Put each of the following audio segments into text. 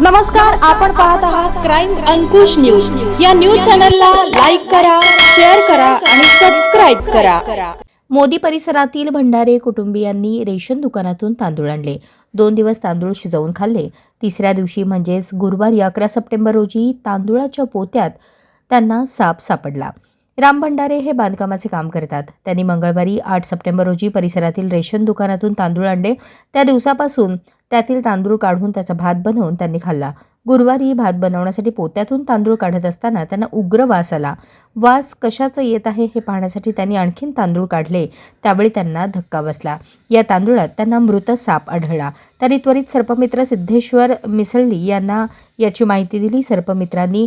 नमस्कार आपण पाहत आहात क्राईम अंकुश न्यूज या न्यूज चॅनलला लाईक करा शेअर करा आणि सबस्क्राईब करा. मोदी परिसरातील भंडारे कुटुंबियांनी रेशन दुकानातून तांदूळ आणले. दोन दिवस तांदूळ शिजवून खाल्ले. तिसऱ्या दिवशी म्हणजेच गुरुवारी अकरा सप्टेंबर रोजी तांदूळाच्या पोत्यात त्यांना साप सापडला. राम भंडारे हे बांधकामाचे काम करतात. त्यांनी मंगळवारी आठ सप्टेंबर रोजी परिसरातील रेशन दुकानातून तांदूळ आणले. त्या दिवसापासून त्यातील तांदूळ काढून त्याचा भात बनवून त्यांनी खाल्ला. गुरुवारी भात बनवण्यासाठी पोत्यातून तांदूळ काढत असताना त्यांना उग्र वास आला. वास कशाचं येत आहे हे पाहण्यासाठी त्यांनी आणखीन तांदूळ काढले. त्यावेळी त्यांना धक्का बसला. या तांदूळात त्यांना मृत साप आढळला. त्यांनी त्वरित सर्पमित्र सिद्धेश्वर मिसळली यांना याची माहिती दिली. सर्पमित्रांनी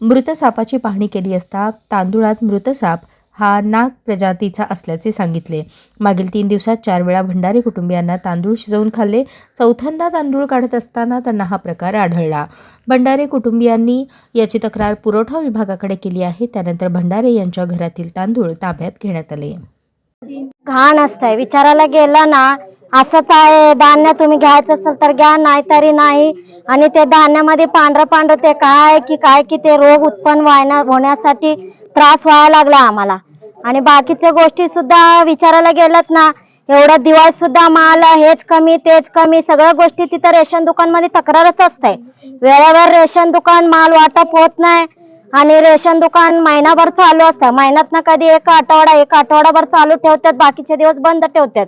मृत सापाची पाहणी केली असता तांदुळात मृत साप हा नाग प्रजातीचा असल्याचे सांगितले. मागील तीन दिवसात चार वेळा भंडारी कुटुंबियांना तांदूळ शिजवून खाल्ले. चौथ्यांदा तांदूळ काढत असताना त्यांना हा प्रकार आढळला. भंडारे कुटुंबियांनी याची तक्रार पुरवठा विभागाकडे केली आहे. त्यानंतर भंडारे यांच्या घरातील तांदूळ ताब्यात घेण्यात आले. घाण असतंय. विचारायला गेलं ना असंच आहे धान्य तुम्ही घ्यायचं असेल तर घ्या नाही तरी नाही. आणि ते धान्यामध्ये पांढरं पांढरं ते काय की काय की ते रोग उत्पन्न व्हायना होण्यासाठी त्रास व्हायला लागला आम्हाला. आणि बाकीच्या गोष्टी सुद्धा विचारायला गेलत ना एवढा दिवस सुद्धा माल हेच कमी तेच कमी सगळ्या गोष्टी तिथं रेशन दुकानमध्ये तक्रारच असते वेळेवर रेशन दुकान माल वाटप होत नाही आणि रेशन दुकान महिनाभर चालू असतं. महिन्यात ना कधी एक आठवडा एक आठवडाभर चालू ठेवतात बाकीचे दिवस बंद ठेवतात.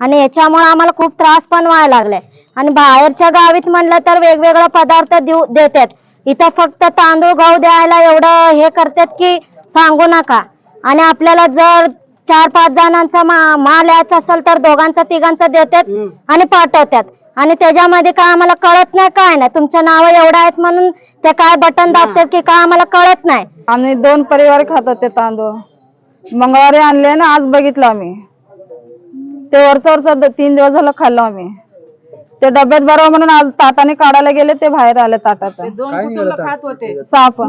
आणि याच्यामुळे आम्हाला खूप त्रास पण व्हायला लागलाय. आणि बाहेरच्या गावीत म्हणलं तर वेगवेगळे पदार्थ देऊ देतात. इथं फक्त तांदूळ गहू द्यायला एवढं हे करतात की सांगू नका. आणि आपल्याला जर चार पाच जणांचा मा- माल यायचा असेल तर दोघांचा तिघांचा देतात आणि पाठवतात. आणि त्याच्यामध्ये काय आम्हाला कळत नाही काय नाही. तुमचं नाव एवढं आहेत म्हणून ते काय बटन दाबतात की काय आम्हाला कळत नाही. आम्ही दोन परिवार खात होते तांदूळ. मंगळवारी आणले ना आज बघितलं आम्ही. ते वरच वरच तीन दिवस झालं खाल्लो आम्ही. ते डब्यात बरोबर म्हणून आज ताटाने काढायला गेले ते बाहेर आले ताटात. साप.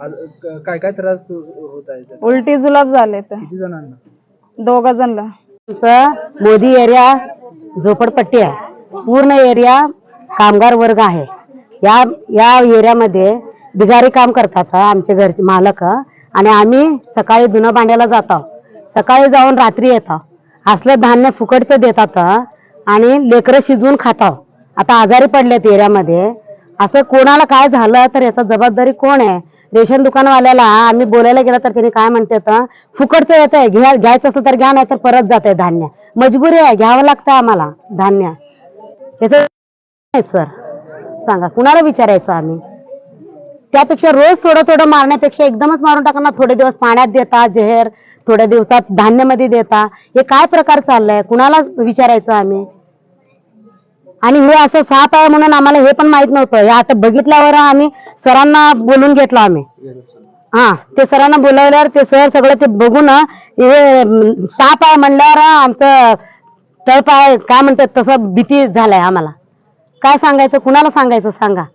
आज क- काय काय त्रास तु- होत आहे त्यात? उलटी जुलाब झाले ते. किती जणांना? दोघ जणला आमचं मोदी एरिया झोपडपट्टी आहे. पूर्ण एरिया कामगार वर्ग आहे. या या एरियामध्ये बिगारी काम करतात आमचे घरचे मालक. आणि आम्ही सकाळी धुणं भांड्याला जातो. सकाळी जाऊन रात्री येतो. असलं धान्य फुकटचं देतात आणि लेकरं शिजवून खातात. आता आजारी पडलेत एरियामध्ये. असं कोणाला काय झालं तर याचा जबाबदारी कोण आहे? रेशन दुकानवाल्याला आम्ही बोलायला गेला तर त्यांनी काय म्हणतात फुकटचं येत आहे घ्या घ्यायचं असं तर घ्या नाही तर परत जात आहे धान्य. मजबुरी आहे घ्यावं लागतं आम्हाला धान्य. याचं सर. सांगा कुणाला विचारायचं आम्ही? त्यापेक्षा रोज थोडं थोडं मारण्यापेक्षा एकदमच मारून टाकणार थोडे दिवस पाण्यात देतात जेहर थोड्या दिवसात धान्यामध्ये देता. हे काय प्रकार चाललाय? कुणाला विचारायचं आम्ही? आणि हे असं साप आहे म्हणून आम्हाला हे पण माहीत नव्हतं. हे आता बघितल्यावर आम्ही सरांना बोलून घेतलो आम्ही. हा ते सरांना बोलावल्यावर ते सर सगळं ते बघून हे साप आहे म्हणल्यावर आमचं तळप आहे काय म्हणतात तसं भीती झालाय आम्हाला. काय सांगायचं? कुणाला सांगायचं? सांगा.